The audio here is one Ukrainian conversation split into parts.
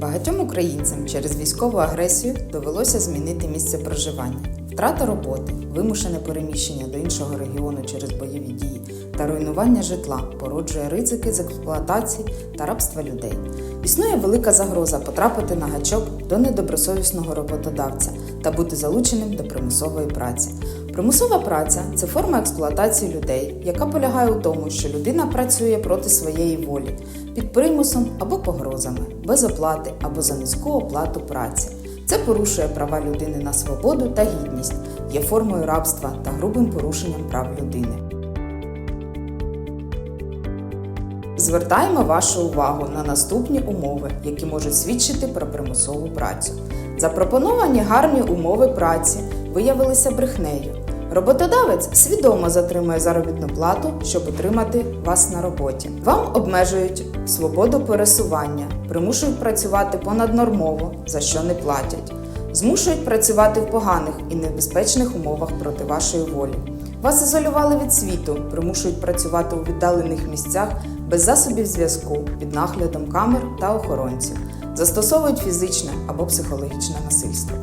Багатьом українцям через військову агресію довелося змінити місце проживання. Втрата роботи, вимушене переміщення до іншого регіону через бойові дії та руйнування житла породжує ризики з експлуатації та рабства людей. Існує велика загроза потрапити на гачок до недобросовісного роботодавця та бути залученим до примусової праці. Примусова праця це форма експлуатації людей, яка полягає у тому, що людина працює проти своєї волі, під примусом або погрозами, без оплати або за низьку оплату праці. Це порушує права людини на свободу та гідність, є формою рабства та грубим порушенням прав людини. Звертаємо вашу увагу на наступні умови, які можуть свідчити про примусову працю. Запропоновані гарні умови праці виявилися брехнею. Роботодавець свідомо затримує заробітну плату, щоб утримати вас на роботі. Вам обмежують свободу пересування, примушують працювати понаднормово, за що не платять, змушують працювати в поганих і небезпечних умовах проти вашої волі. Вас ізолювали від світу, примушують працювати у віддалених місцях без засобів зв'язку під наглядом камер та охоронців, застосовують фізичне або психологічне насильство,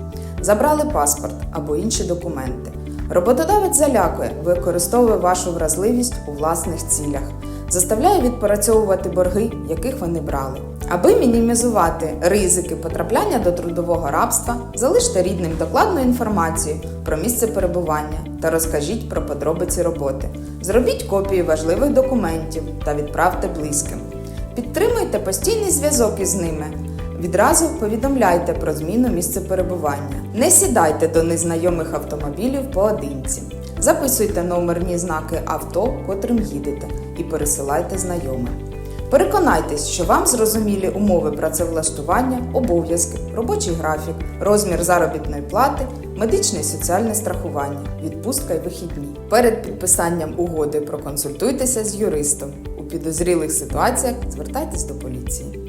забрали паспорт або інші документи. Роботодавець залякує, використовує вашу вразливість у власних цілях, заставляє відпрацьовувати борги, яких ви не брали. Аби мінімізувати ризики потрапляння до трудового рабства, залиште рідним докладну інформацію про місце перебування та розкажіть про подробиці роботи. Зробіть копії важливих документів та відправте близьким. Підтримуйте постійний зв'язок із ними. Відразу повідомляйте про зміну місця перебування. Не сідайте до незнайомих автомобілів поодинці. Записуйте номерні знаки авто, котрим їдете, і пересилайте знайомим. Переконайтесь, що вам зрозумілі умови працевлаштування, обов'язки, робочий графік, розмір заробітної плати, медичне і соціальне страхування, відпустка і вихідні. Перед підписанням угоди проконсультуйтеся з юристом. У підозрілих ситуаціях звертайтесь до поліції.